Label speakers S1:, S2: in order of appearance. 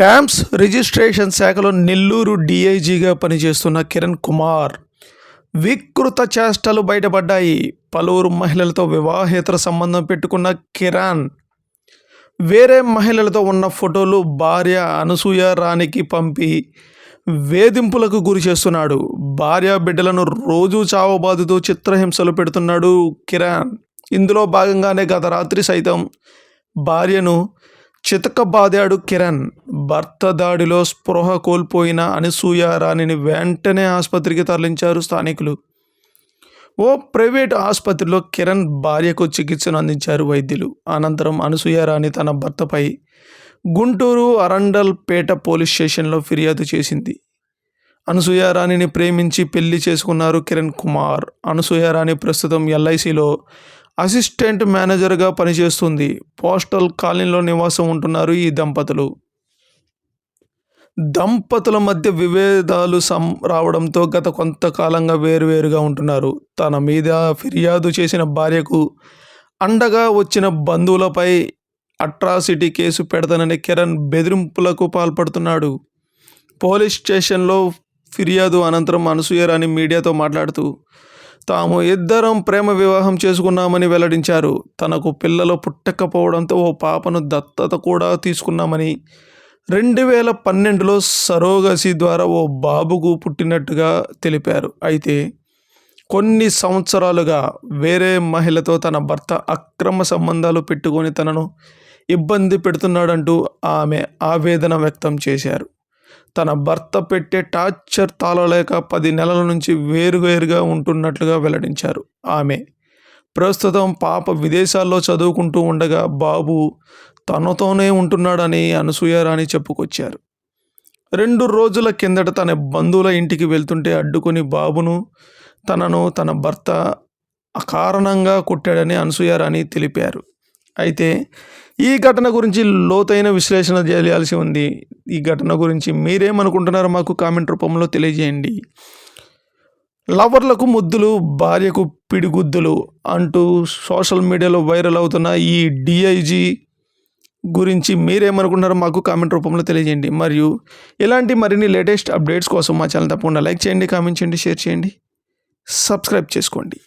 S1: ట్యాంప్స్ registration శాఖలో నెల్లూరు డీఐజీగా పనిచేస్తున్న కిరణ్ కుమార్. వికృత చేష్టలు బయటపడ్డాయి. పలువురు మహిళలతో వివాహేతర సంబంధం పెట్టుకున్న కిరణ్. వేరే మహిళలతో ఉన్న ఫోటోలు భార్య అనసూయ రాణికి పంపి వేధింపులకు గురి చేస్తున్నాడు. భార్య బిడ్డలను రోజు చావబాదుతూ చిత్రహింసలు పెడుతున్నాడు కిరణ్. ఇందులో భాగంగానే గత రాత్రి సైతం భార్యను చితకబాదాడు కిరణ్. భర్త దాడిలో స్పృహ కోల్పోయిన అనసూయ రాణిని వెంటనే ఆసుపత్రికి తరలించారు స్థానికులు. ఓ ప్రైవేట్ ఆసుపత్రిలో కిరణ్ భార్యకు చికిత్సను అందించారు వైద్యులు. అనంతరం అనసూయ రాణి తన భర్తపై గుంటూరు అరండల్పేట పోలీస్ స్టేషన్లో ఫిర్యాదు చేసింది. అనసూయ రాణిని ప్రేమించి పెళ్ళి చేసుకున్నారు కిరణ్ కుమార్. అనసూయ రాణి ప్రస్తుతం ఎల్ఐసిలో అసిస్టెంట్ మేనేజర్గా పనిచేస్తుంది. పోస్టల్ కాలనీలో నివాసం ఉంటున్నారు ఈ దంపతులు. దంపతుల మధ్య విభేదాలు సం రావడంతో గత కొంతకాలంగా వేరువేరుగా ఉంటున్నారు. తన మీద ఫిర్యాదు చేసిన భార్యకు అండగా వచ్చిన బంధువులపై అట్రాసిటీ కేసు పెడతానని కిరణ్ బెదిరింపులకు పాల్పడుతున్నాడు. పోలీస్ స్టేషన్లో ఫిర్యాదు అనంతరం అనసూయరాణి మీడియాతో మాట్లాడుతూ తాము ఇద్దరం ప్రేమ వివాహం చేసుకున్నామని వెల్లడించారు. తనకు పిల్లలు పుట్టకపోవడంతో ఓ పాపను దత్తత కూడా తీసుకున్నామని. రెండు వేల పన్నెండులో సరోగసి ద్వారా ఓ బాబుకు పుట్టినట్టుగా తెలిపారు. అయితే కొన్ని సంవత్సరాలుగా వేరే మహిళతో తన భర్త అక్రమ సంబంధాలు పెట్టుకొని తనను ఇబ్బంది పెడుతున్నాడంటూ ఆమె ఆవేదన వ్యక్తం చేశారు. తన భర్త పెట్టే టార్చర్ తాళలేక పది నెలల నుంచి వేరువేరుగా ఉంటున్నట్లుగా వెల్లడించారు. ఆమె ప్రస్తుతం పాప విదేశాల్లో చదువుకుంటూ ఉండగా బాబు తనతోనే ఉంటున్నాడని అనసూయరాణి చెప్పుకొచ్చారు. రెండు రోజుల కిందట తన బంధువుల ఇంటికి వెళ్తుంటే అడ్డుకుని బాబును తనను తన భర్త అకారణంగా కొట్టాడని అనసూయరాణి తెలిపారు. అయితే ఈ ఘటన గురించి లోతైన విశ్లేషణ చేయాల్సి ఉంది. ఈ ఘటన గురించి మీరేమనుకుంటున్నారో మాకు కామెంట్ రూపంలో తెలియజేయండి. లవర్లకు ముద్దులు భార్యకు పిడిగుద్దులు అంటూ సోషల్ మీడియాలో వైరల్ అవుతున్న ఈ డిఐజీ గురించి మీరేమనుకుంటున్నారో మాకు కామెంట్ రూపంలో తెలియజేయండి. మరియు ఇలాంటి మరిన్ని లేటెస్ట్ అప్డేట్స్ కోసం మా ఛానల్ తప్పకుండా లైక్ చేయండి కామెంట్ చేయండి షేర్ చేయండి సబ్స్క్రైబ్ చేసుకోండి.